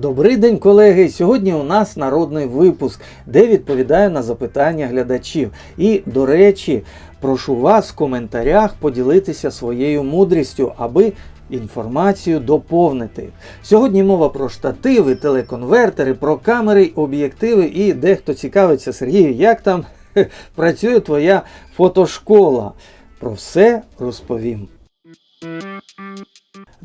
Добрий день, колеги! Сьогодні у нас народний випуск, де відповідаю на запитання глядачів. І, до речі, прошу вас в коментарях поділитися своєю мудрістю, аби інформацію доповнити. Сьогодні мова про штативи, телеконвертери, про камери, об'єктиви і дехто цікавиться Сергію, як там працює твоя фотошкола. Про все розповім.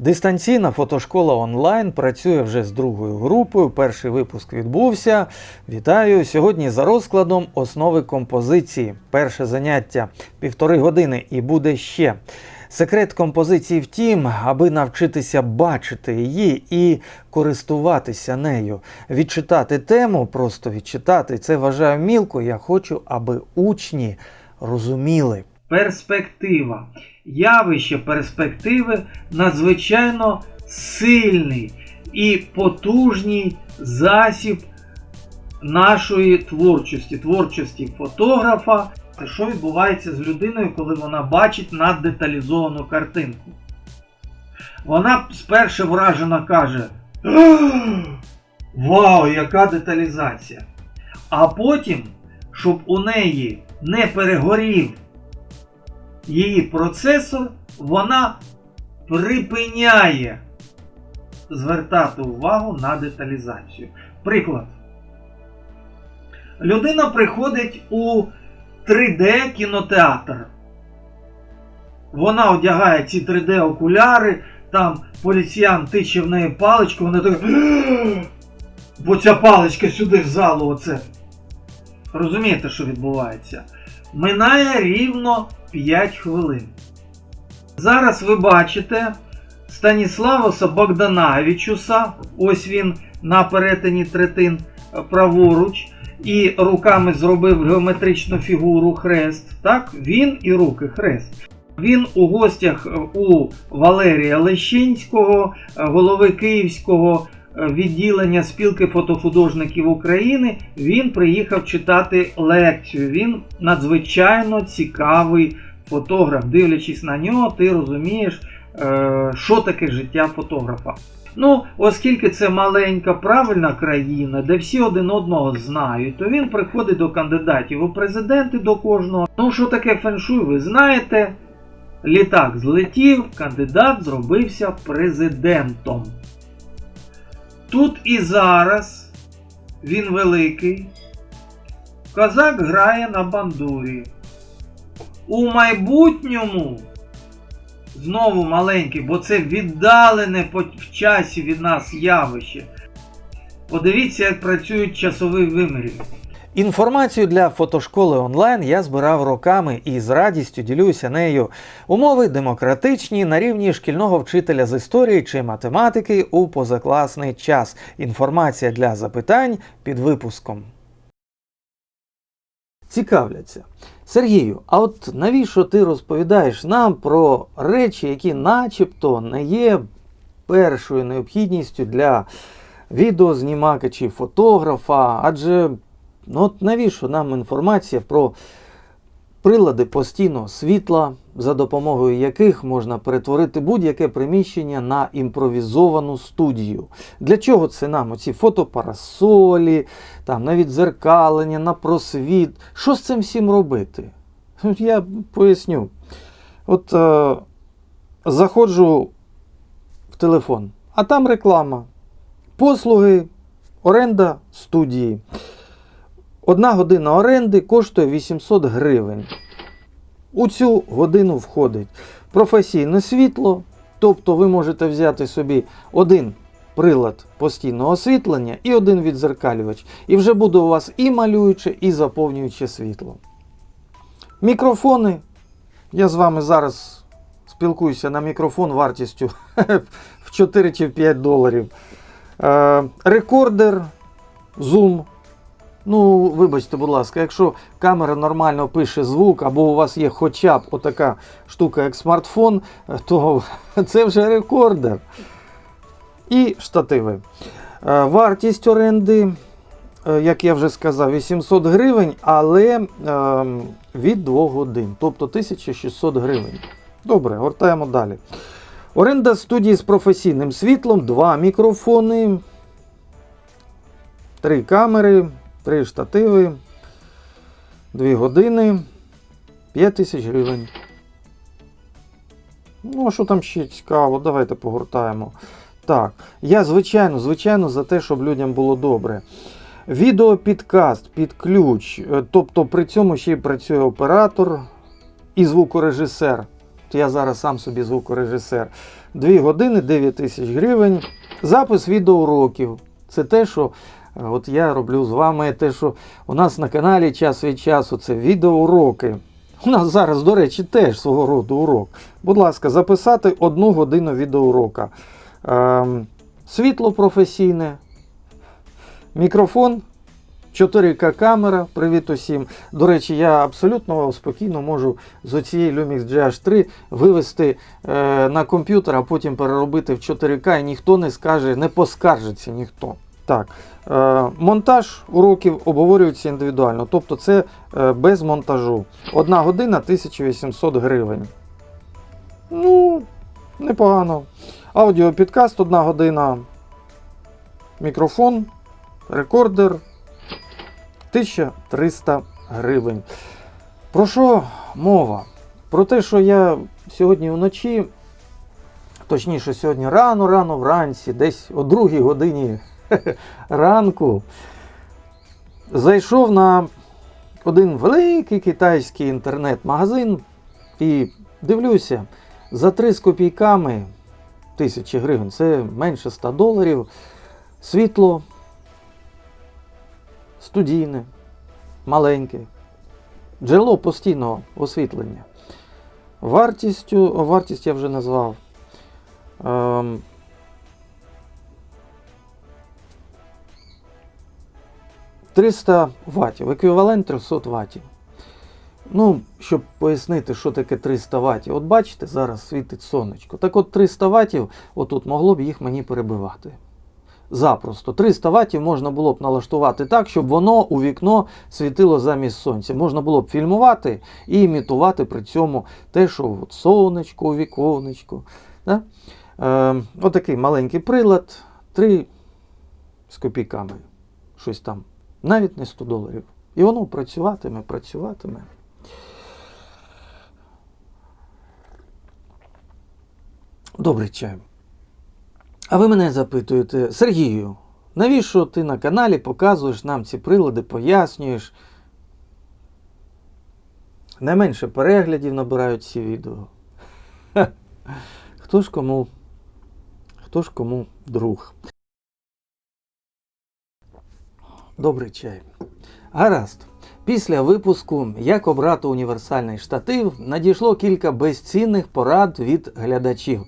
Дистанційна фотошкола онлайн працює вже з другою групою. Перший випуск відбувся. Вітаю! Сьогодні за розкладом основи композиції. Перше заняття півтори години і буде ще. Секрет композиції в тім, аби навчитися бачити її і користуватися нею. Відчитати тему, просто відчитати. Це вважаю мілко. Я хочу, аби учні розуміли. Перспектива. Явище перспективи надзвичайно сильний і потужний засіб нашої творчості, творчості фотографа. Що відбувається з людиною, коли вона бачить наддеталізовану картинку? Вона спершу вражена каже: Вау, яка деталізація! А потім, щоб у неї не перегорів її процесор, вона припиняє звертати увагу на деталізацію. Приклад. Людина приходить у 3D кінотеатр. Вона одягає ці 3D окуляри, там поліціян тиче в неї паличку, вона така. Бо ця паличка сюди в залу оце. Розумієте, що відбувається? Минає рівно 5 хвилин. Зараз ви бачите Станіславоса Богданавічуса. Ось він на перетині третин е, праворуч. І руками зробив геометричну фігуру хрест. Так, він і руки хрест. Він у гостях е, у Валерія Лещинського, е, голови Київського відділення спілки фотохудожників України. Він приїхав читати лекцію. Він надзвичайно цікавий фотограф. Дивлячись на нього, ти розумієш, е, що таке життя фотографа. Ну, оскільки це маленька правильна країна, де всі один одного знають, то він приходить до кандидатів у президенти до кожного. Ну, що таке феншуй, ви знаєте. Літак злетів, кандидат зробився президентом. Тут і зараз він великий. Козак грає на бандурі. У майбутньому знову маленький, бо це віддалене в часі від нас явище. Подивіться, як працюють часові виміри. Інформацію для фотошколи онлайн я збирав роками і з радістю ділюся нею. Умови демократичні на рівні шкільного вчителя з історії чи математики у позакласний час. Інформація для запитань під випуском. Цікавляться. Сергію, а от навіщо ти розповідаєш нам про речі, які начебто не є першою необхідністю для відеознімака чи фотографа? Адже ну от навіщо нам інформація про прилади постійного світла, за допомогою яких можна перетворити будь-яке приміщення на імпровізовану студію? Для чого це нам? Оці фотопарасолі, там навіть зеркалення, на просвіт. Що з цим всім робити? Ну, Я поясню. От е, заходжу в телефон, а там реклама. Послуги, оренда студії. Одна година оренди коштує 800 гривень. У цю годину входить професійне світло, тобто ви можете взяти собі один прилад постійного освітлення і один відзеркалювач. І вже буде у вас і малююче, і заповнююче світло. Мікрофони. Я з вами зараз спілкуюся на мікрофон вартістю в 4 чи в 5 доларів. Е, рекордер, зум. Ну, вибачте, будь ласка, якщо камера нормально пише звук, або у вас є хоча б отака штука, як смартфон, то це вже рекордер. І штативи. Е, Вартість оренди, е, як я вже сказав, 800 гривень, але е, від 2 годин, тобто 1600 гривень. Добре, гортаємо далі. Оренда студії з професійним світлом, два мікрофони, Три камери, три штативи, дві години, 5 тисяч гривень. Ну, а що там ще цікаво? Давайте погортаємо. Так, я звичайно, звичайно, за те, щоб людям було добре. Відеопідкаст під ключ. е, Тобто при цьому ще й працює оператор і звукорежисер. Я зараз сам собі звукорежисер. 2 години 9 тисяч гривень. Запис відеоуроків. Це те, що от я роблю з вами, те, що у нас на каналі час від часу це відеоуроки. У нас зараз, до речі, теж свого роду урок. Будь ласка, записати одну годину відеоурока. Ем, світло професійне, мікрофон, 4К камера. Привіт усім. До речі, я абсолютно спокійно можу з оцієї Lumix GH3 вивести е, на комп'ютер, а потім переробити в 4К, і ніхто не скаже, не поскаржиться ніхто. Так, е, монтаж уроків обговорюється індивідуально, тобто це е, без монтажу. Одна година 1800 гривень. Ну, непогано. Аудіопідкаст одна година. Мікрофон, рекордер 1300 гривень. Про що мова? Про те, що я сьогодні вночі, точніше, сьогодні рано-рано вранці, десь о другій годині ранку, зайшов на один великий китайський інтернет-магазин і дивлюся, за 3 з копійками тисячі гривень, це менше 100 доларів, світло студійне, маленьке, джерело постійного освітлення. Вартістю, вартість я вже назвав. Ем, «300 ватів, еквівалент 300 ватів. Ну, щоб пояснити, що таке 300 ватів. От бачите, зараз світить сонечко. Так от 300 ватів, отут могло б їх мені перебивати. Запросто. 300 ватів можна було б налаштувати так, щоб воно у вікно світило замість сонця. Можна було б фільмувати і імітувати при цьому те, що от сонечко, віконечко. Да? Е, отакий маленький прилад, 3 з копійками. Щось там. Навіть не 100 доларів. І воно працюватиме, працюватиме. Добрий чай. А ви мене запитуєте, Сергію, навіщо ти на каналі показуєш нам ці прилади, пояснюєш? Найменше переглядів набирають ці відео. Хто ж кому? Хто ж кому друг? Добрий чай. Гаразд. Після випуску Як обрати універсальний штатив надійшло кілька безцінних порад від глядачів.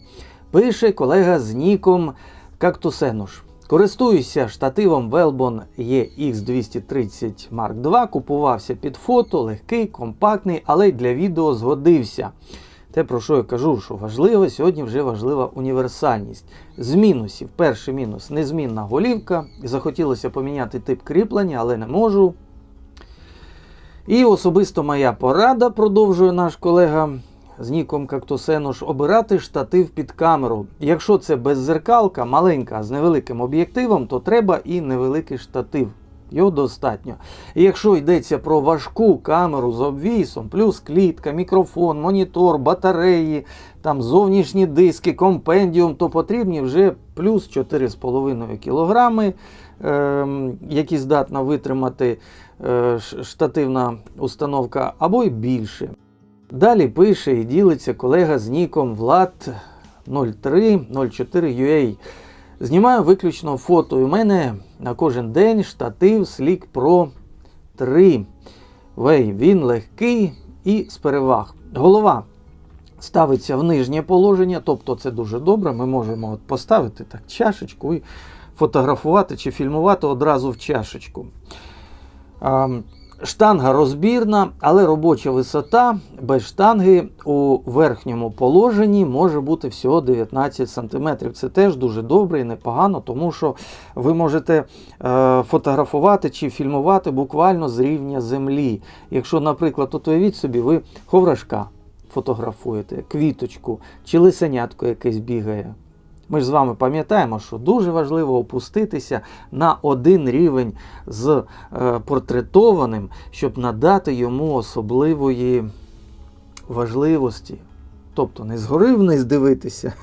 Пише колега з ніком Кактусенуш. Користуюся штативом Велбон EX230 Mark II, купувався під фото, легкий, компактний, але й для відео згодився. Те, про що я кажу, що важливо, сьогодні вже важлива універсальність. З мінусів, перший мінус незмінна голівка. Захотілося поміняти тип кріплення, але не можу. І особисто моя порада, продовжує наш колега з ніком Кактусенуш, обирати штатив під камеру. Якщо це беззеркалка, маленька з невеликим об'єктивом, то треба і невеликий штатив. Його достатньо. І якщо йдеться про важку камеру з обвісом, плюс клітка, мікрофон, монітор, батареї, там зовнішні диски, компендіум, то потрібні вже плюс 4,5 кг, ем, які здатна витримати е, штативна установка, або й більше. Далі пише і ділиться колега з ніком Влад 0304UA. Знімаю виключно фото. У мене на кожен день штатив Slick Pro 3. Вей, він легкий і з переваг. Голова ставиться в нижнє положення, тобто це дуже добре. Ми можемо от поставити так чашечку і фотографувати чи фільмувати одразу в чашечку. Штанга розбірна, але робоча висота без штанги у верхньому положенні може бути всього 19 см. Це теж дуже добре і непогано, тому що ви можете е, фотографувати чи фільмувати буквально з рівня землі. Якщо, наприклад, от уявіть собі, ви ховрашка фотографуєте, квіточку чи лисенятко якесь бігає. Ми ж з вами пам'ятаємо, що дуже важливо опуститися на один рівень з е, портретованим, щоб надати йому особливої важливості. Тобто не згори вниз дивитися,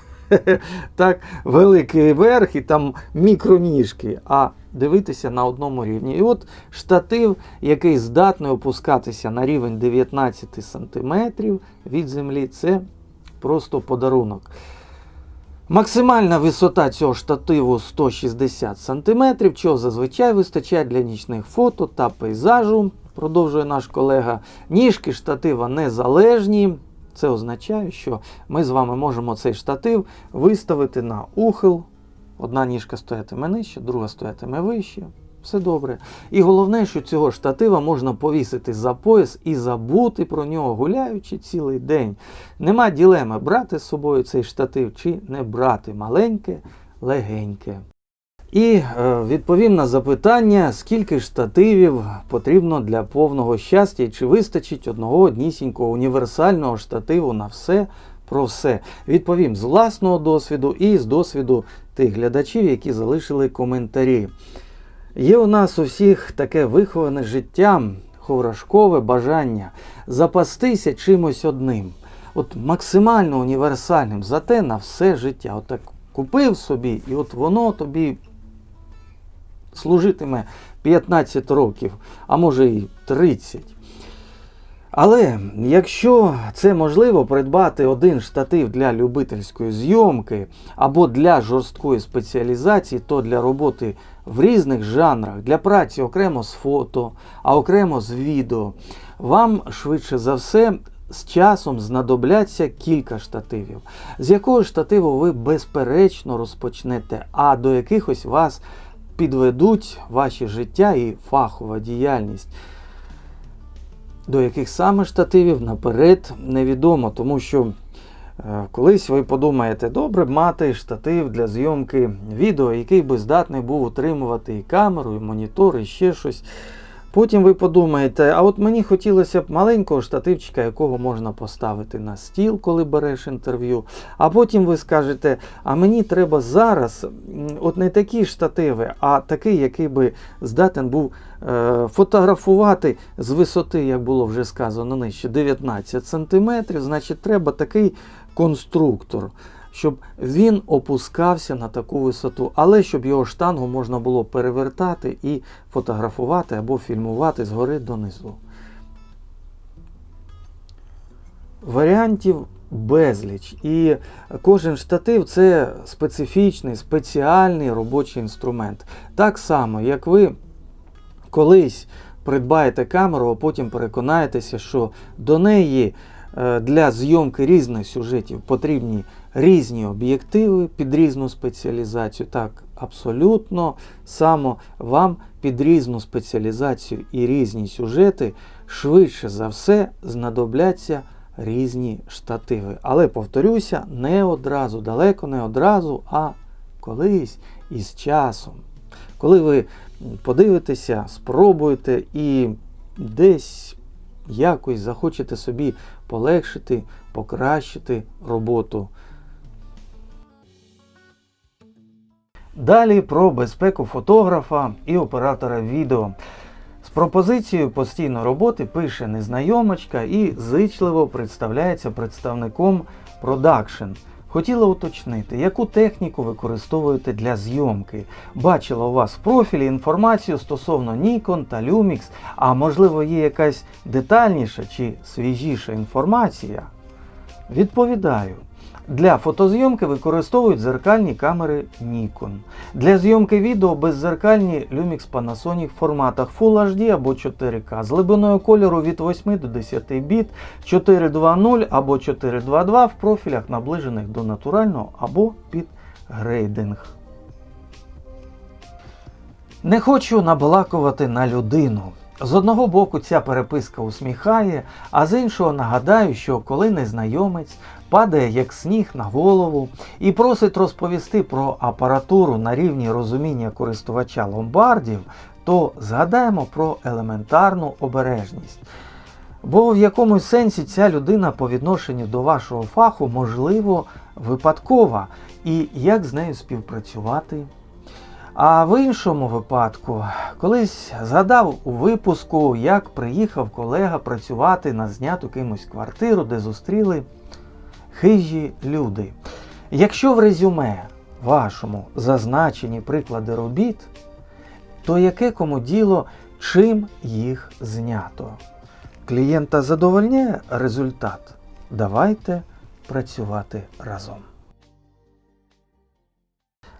так, великий верх і там мікроніжки, а дивитися на одному рівні. І от штатив, який здатний опускатися на рівень 19 см від землі, це просто подарунок. Максимальна висота цього штативу 160 см, чого зазвичай вистачає для нічних фото та пейзажу, продовжує наш колега. Ніжки штатива незалежні. Це означає, що ми з вами можемо цей штатив виставити на ухил. Одна ніжка стоятиме нижче, друга стоятиме вище. Все добре. І головне, що цього штатива можна повісити за пояс і забути про нього, гуляючи цілий день. Нема ділеми, брати з собою цей штатив чи не брати маленьке, легеньке. І е, відповім на запитання, скільки штативів потрібно для повного щастя, чи вистачить одного однісінького універсального штативу на все про все. Відповім з власного досвіду і з досвіду тих глядачів, які залишили коментарі. Є у нас у всіх таке виховане життям, ховрашкове бажання запастися чимось одним, от максимально універсальним, зате на все життя. От так купив собі, і от воно тобі служитиме 15 років, а може і 30. Але якщо це можливо придбати один штатив для любительської зйомки або для жорсткої спеціалізації, то для роботи в різних жанрах, для праці окремо з фото, а окремо з відео, вам швидше за все з часом знадобляться кілька штативів, з якого штативу ви безперечно розпочнете, а до якихось вас підведуть ваші життя і фахова діяльність. До яких саме штативів наперед невідомо, тому що колись ви подумаєте, добре б мати штатив для зйомки відео, який би здатний був утримувати і камеру, і монітор, і ще щось. Потім ви подумаєте, а от мені хотілося б маленького штативчика, якого можна поставити на стіл, коли береш інтерв'ю. А потім ви скажете, а мені треба зараз от не такі штативи, а такий, який би здатен був е, фотографувати з висоти, як було вже сказано нижче, 19 см. Значить, треба такий конструктор. Щоб він опускався на таку висоту, але щоб його штангу можна було перевертати і фотографувати або фільмувати згори донизу. Варіантів безліч. І кожен штатив це специфічний, спеціальний робочий інструмент. Так само, як ви колись придбаєте камеру, а потім переконаєтеся, що до неї для зйомки різних сюжетів потрібні різні об'єктиви під різну спеціалізацію. Так, абсолютно само вам під різну спеціалізацію і різні сюжети швидше за все знадобляться різні штативи. Але повторюся, не одразу, далеко не одразу, а колись із часом. Коли ви подивитеся, спробуєте і десь якось захочете собі полегшити, покращити роботу. Далі про безпеку фотографа і оператора відео. З пропозицією постійної роботи пише незнайомочка і зичливо представляється представником продакшн. Хотіла уточнити, яку техніку використовуєте для зйомки. Бачила у вас в профілі інформацію стосовно Nikon та Lumix, а можливо є якась детальніша чи свіжіша інформація? Відповідаю. Для фотозйомки використовують зеркальні камери Nikon. Для зйомки відео беззеркальні Lumix Panasonic в форматах Full HD або 4К з глибиною кольору від 8 до 10 біт, 420 або 422 в профілях наближених до натурального або під грейдинг. Не хочу набалакувати на людину. З одного боку ця переписка усміхає, а з іншого нагадаю, що коли незнайомець падає як сніг на голову і просить розповісти про апаратуру на рівні розуміння користувача ломбардів, то згадаємо про елементарну обережність. Бо в якомусь сенсі ця людина по відношенню до вашого фаху можливо випадкова, і як з нею співпрацювати. А в іншому випадку, колись згадав у випуску, як приїхав колега працювати на зняту кимось квартиру, де зустріли хижі люди. Якщо в резюме вашому зазначені приклади робіт, то яке кому діло, чим їх знято? Клієнта задовольняє результат. Давайте працювати разом.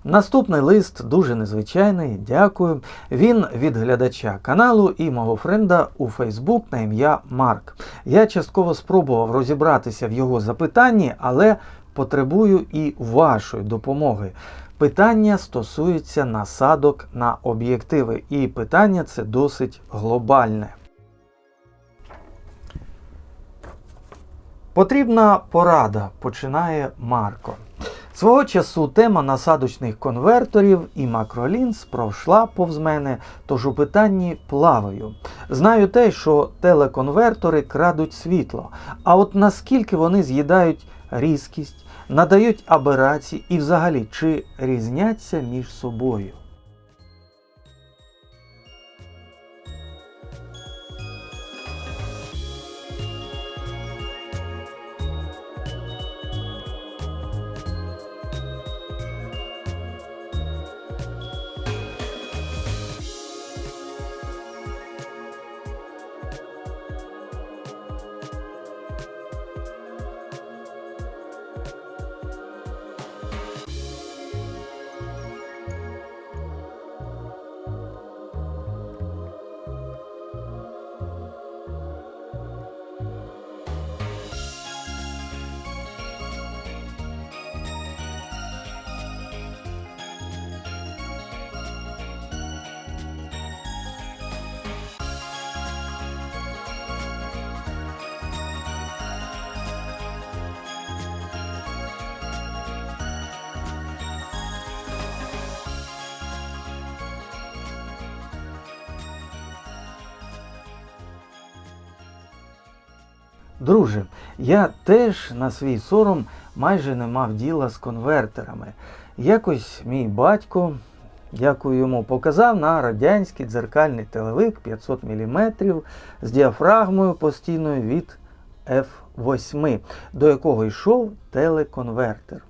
Наступний лист дуже незвичайний, дякую. Він від глядача каналу і мого френда у Фейсбук на ім'я Марк. Я частково спробував розібратися в його запитанні, але потребую і вашої допомоги. Питання стосується насадок на об'єктиви, і питання це досить глобальне. Потрібна порада, починає Марко. Свого часу тема насадочних конверторів і макролінз пройшла повз мене, тож у питанні плаваю. Знаю те, що телеконвертори крадуть світло, а от наскільки вони з'їдають різкість, надають аберації і взагалі чи різняться між собою. Друже, я теж на свій сором майже не мав діла з конвертерами. Якось мій батько, дякую йому, показав на радянський дзеркальний телевик 500 мм з діафрагмою постійною від F8, до якого йшов телеконвертер.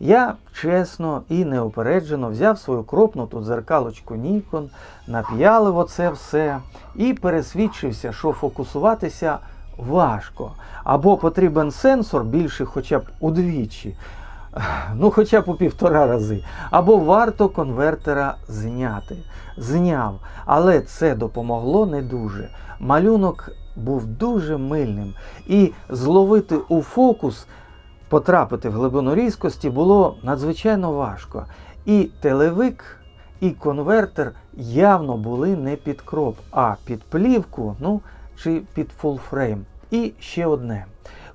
Я чесно і неупереджено взяв свою кропнуту дзеркалочку Nikon, нап'ялив оце все і пересвідчився, що фокусуватися важко. Або потрібен сенсор більший хоча б удвічі, ну хоча б у півтора рази. Або варто конвертера зняти. Зняв, але це допомогло не дуже. Малюнок був дуже мильним. І зловити у фокус, потрапити в глибину різкості було надзвичайно важко. І телевик, і конвертер явно були не під кроп, а під плівку, ну чи під фулфрейм. І ще одне.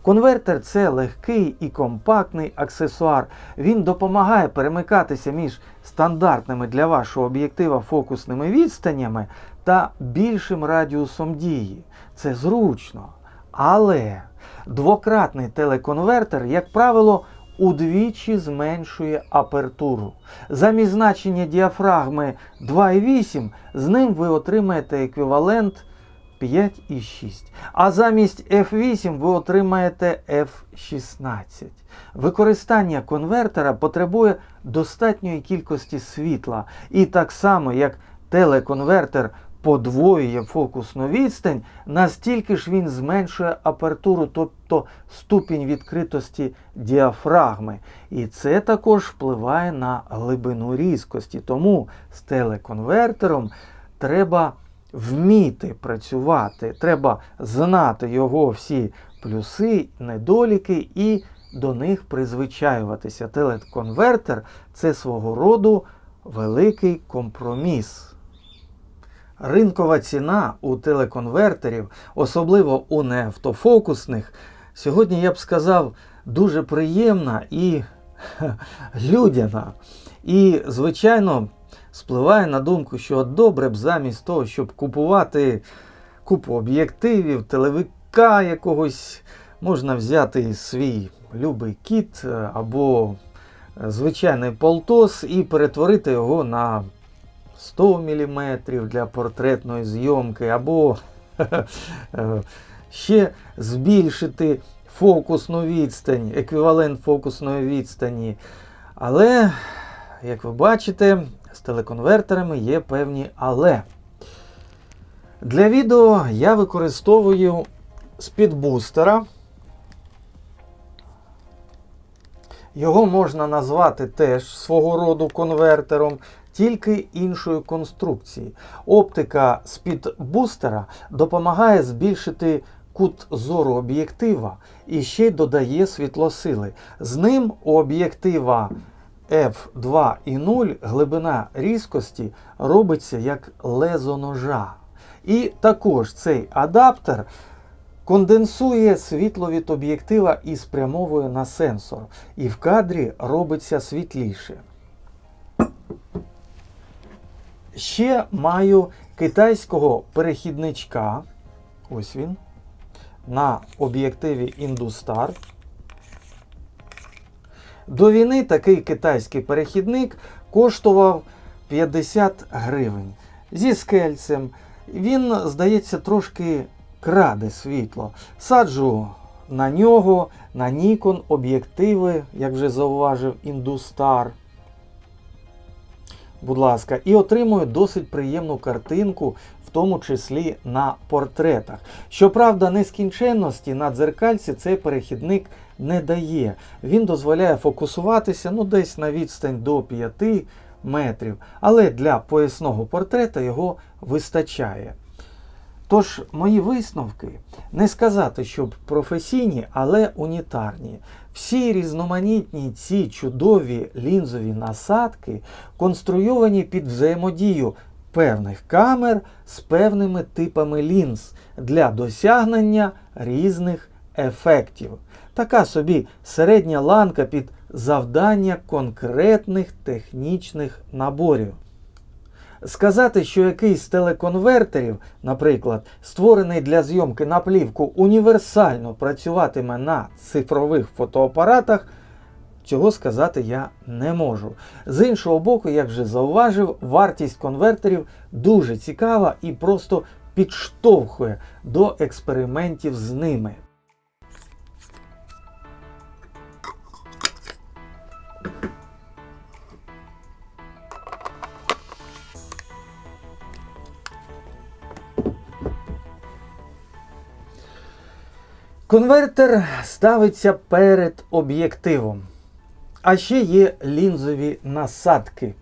Конвертер це легкий і компактний аксесуар. Він допомагає перемикатися між стандартними для вашого об'єктива фокусними відстанями та більшим радіусом дії. Це зручно. Але двократний телеконвертер, як правило, удвічі зменшує апертуру. Замість значення діафрагми 2,8 з ним ви отримаєте еквівалент 5,6. А замість F8 ви отримаєте F16. Використання конвертера потребує достатньої кількості світла. І так само, як телеконвертер подвоює фокусну відстань, настільки ж він зменшує апертуру, тобто ступінь відкритості діафрагми. І це також впливає на глибину різкості. Тому з телеконвертером треба вміти працювати, треба знати його всі плюси, недоліки і до них призвичаюватися. Телеконвертер це свого роду великий компроміс. Ринкова ціна у телеконвертерів, особливо у неавтофокусних, сьогодні я б сказав, дуже приємна і людяна. І, звичайно, спливає на думку, що добре б замість того, щоб купувати купу об'єктивів, телевик квітка якогось, можна взяти свій любий кіт е, або е, звичайний полтос і перетворити його на 100 мм для портретної зйомки, або е, ще збільшити фокусну відстань, еквівалент фокусної відстані. Але, як ви бачите, телеконвертерами є певні але. Для відео я використовую спідбустера. Його можна назвати теж свого роду конвертером, тільки іншої конструкції. Оптика спідбустера допомагає збільшити кут зору об'єктива і ще й додає світлосили. З ним у об'єктива F2.0 глибина різкості робиться як лезо ножа. І також цей адаптер конденсує світло від об'єктива і спрямовує на сенсор. І в кадрі робиться світліше. Ще маю китайського перехідничка. Ось він. На об'єктиві Industar. До війни такий китайський перехідник коштував 50 гривень. Зі скельцем. Він, здається, трошки краде світло. Саджу на нього, на Nikon об'єктиви, як вже зауважив, Industar. Будь ласка, і отримую досить приємну картинку, в тому числі на портретах. Щоправда, нескінченності на дзеркальці цей перехідник не дає. Він дозволяє фокусуватися ну, десь на відстань до 5 метрів, але для поясного портрета його вистачає. Тож, мої висновки не сказати, щоб професійні, але унітарні. Всі різноманітні ці чудові лінзові насадки конструйовані під взаємодію певних камер з певними типами лінз для досягнення різних ефектів. Така собі середня ланка під завдання конкретних технічних наборів. Сказати, що якийсь з телеконвертерів, наприклад, створений для зйомки на плівку, універсально працюватиме на цифрових фотоапаратах, цього сказати я не можу. З іншого боку, як вже зауважив, вартість конвертерів дуже цікава і просто підштовхує до експериментів з ними. Конвертер ставиться перед об'єктивом. А ще є лінзові насадки.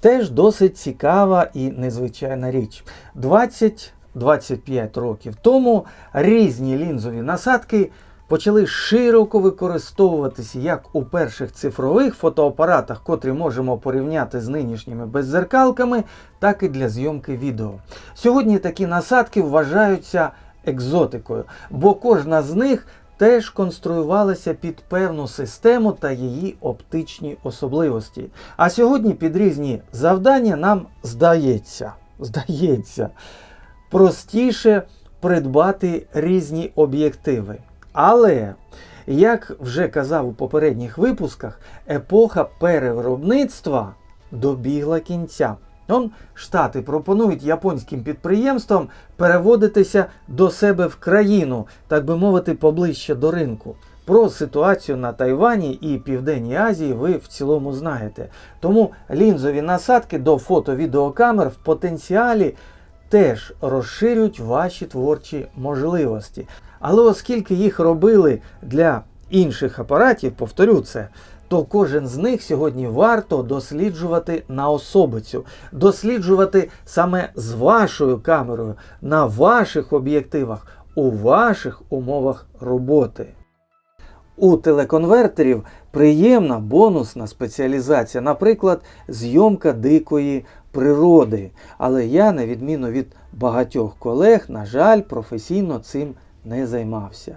Теж досить цікава і незвичайна річ. 20-25 років тому різні лінзові насадки почали широко використовуватися як у перших цифрових фотоапаратах, котрі можемо порівняти з нинішніми беззеркалками, так і для зйомки відео. Сьогодні такі насадки вважаються екзотикою, бо кожна з них теж конструювалася під певну систему та її оптичні особливості. А сьогодні під різні завдання нам здається, здається, простіше придбати різні об'єктиви. Але, як вже казав у попередніх випусках, епоха перевиробництва добігла кінця. Он Штати пропонують японським підприємствам переводитися до себе в країну, так би мовити, поближче до ринку. Про ситуацію на Тайвані і Південній Азії ви в цілому знаєте. Тому лінзові насадки до фото-відеокамер в потенціалі теж розширюють ваші творчі можливості. Але оскільки їх робили для інших апаратів, повторю це, то кожен з них сьогодні варто досліджувати на особицю, досліджувати саме з вашою камерою, на ваших об'єктивах, у ваших умовах роботи. У телеконвертерів приємна бонусна спеціалізація, наприклад, зйомка дикої природи. Але я, на відміну від багатьох колег, на жаль, професійно цим не займався.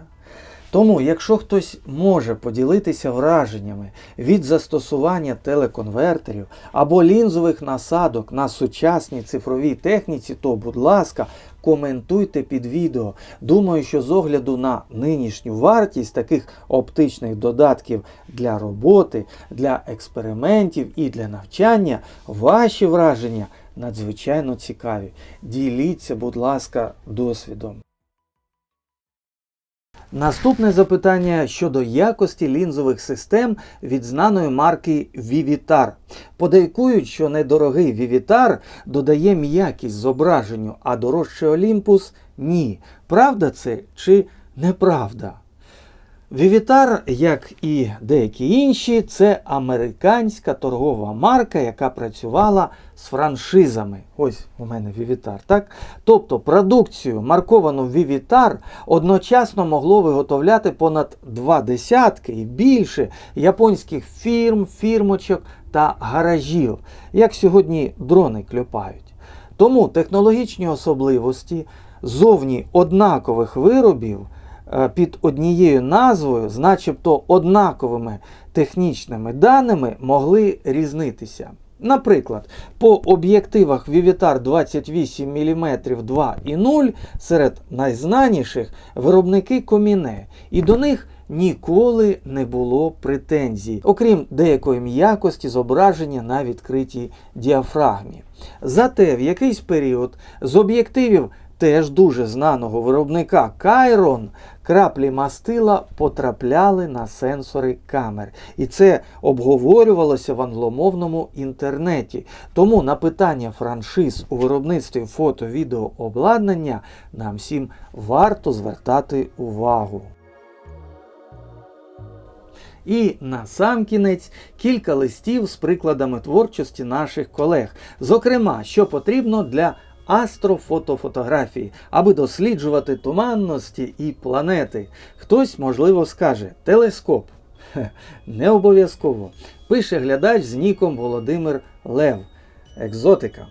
Тому, якщо хтось може поділитися враженнями від застосування телеконвертерів або лінзових насадок на сучасній цифровій техніці, то, будь ласка, коментуйте під відео. Думаю, що з огляду на нинішню вартість таких оптичних додатків для роботи, для експериментів і для навчання, ваші враження надзвичайно цікаві. Діліться, будь ласка, досвідом. Наступне запитання щодо якості лінзових систем від знаної марки Vivitar. Подейкують, що недорогий Vivitar додає м'якість зображенню, а дорожчий Olympus – ні. Правда це чи неправда? Vivitar, як і деякі інші, це американська торгова марка, яка працювала з франшизами. Ось у мене Vivitar, так? Тобто продукцію, марковану Vivitar, одночасно могло виготовляти понад два десятки і більше японських фірм, фірмочок та гаражів, як сьогодні дрони кльопають. Тому технологічні особливості зовні однакових виробів під однією назвою, з начебто однаковими технічними даними, могли різнитися. Наприклад, по об'єктивах Vivitar 28 мм 2.0 серед найзнаніших виробники Коміне, і до них ніколи не було претензій, окрім деякої м'якості зображення на відкритій діафрагмі. Зате в якийсь період з об'єктивів теж дуже знаного виробника Кайрон краплі мастила потрапляли на сенсори камер. І це обговорювалося в англомовному інтернеті. Тому на питання франшиз у виробництві фото-відеообладнання нам всім варто звертати увагу. І на сам кінець кілька листів з прикладами творчості наших колег. Зокрема, що потрібно для астрофотофотографії, аби досліджувати туманності і планети. Хтось, можливо, скаже телескоп. Хе, не обов'язково. Пише глядач з ніком Володимир Лев. Екзотика.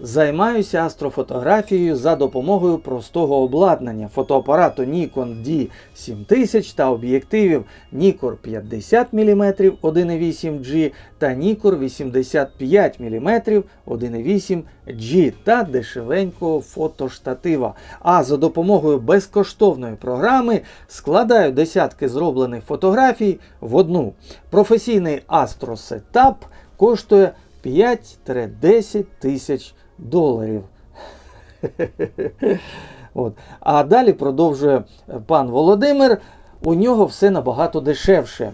Займаюся астрофотографією за допомогою простого обладнання фотоапарату Nikon D7000 та об'єктивів Nikkor 50 мм 1.8G та Nikkor 85 мм 1.8G та дешевенького фотоштатива. А за допомогою безкоштовної програми складаю десятки зроблених фотографій в одну. Професійний астросетап коштує 5-10 тисяч доларів. От. А далі продовжує пан Володимир. У нього все набагато дешевше.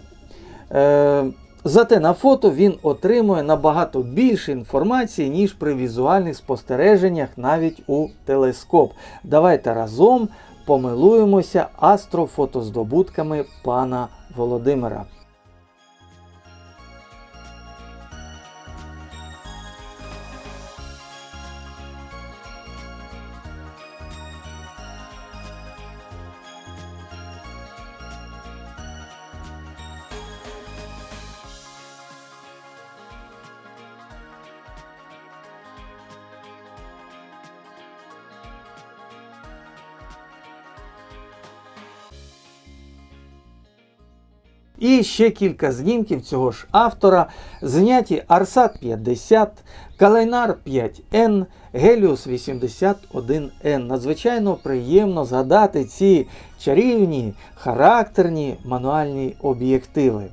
Е, зате на фото він отримує набагато більше інформації, ніж при візуальних спостереженнях навіть у телескоп. Давайте разом помилуємося астрофотоздобутками пана Володимира. І ще кілька знімків цього ж автора, зняті Арсат 50, Калайнар 5N, Геліус 81N. Надзвичайно приємно згадати ці чарівні, характерні мануальні об'єктиви.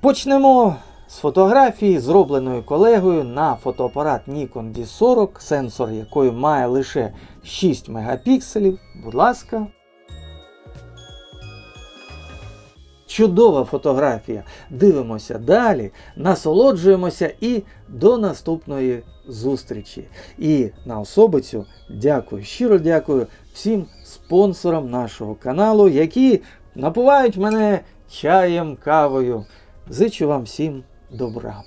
Почнемо з фотографії, зробленої колегою на фотоапарат Nikon D40, сенсор якої має лише 6 мегапікселів. Будь ласка. Чудова фотографія. Дивимося далі, насолоджуємося і до наступної зустрічі. І на особицю дякую, щиро дякую всім спонсорам нашого каналу, які напувають мене чаєм, кавою. Зичу вам всім добра.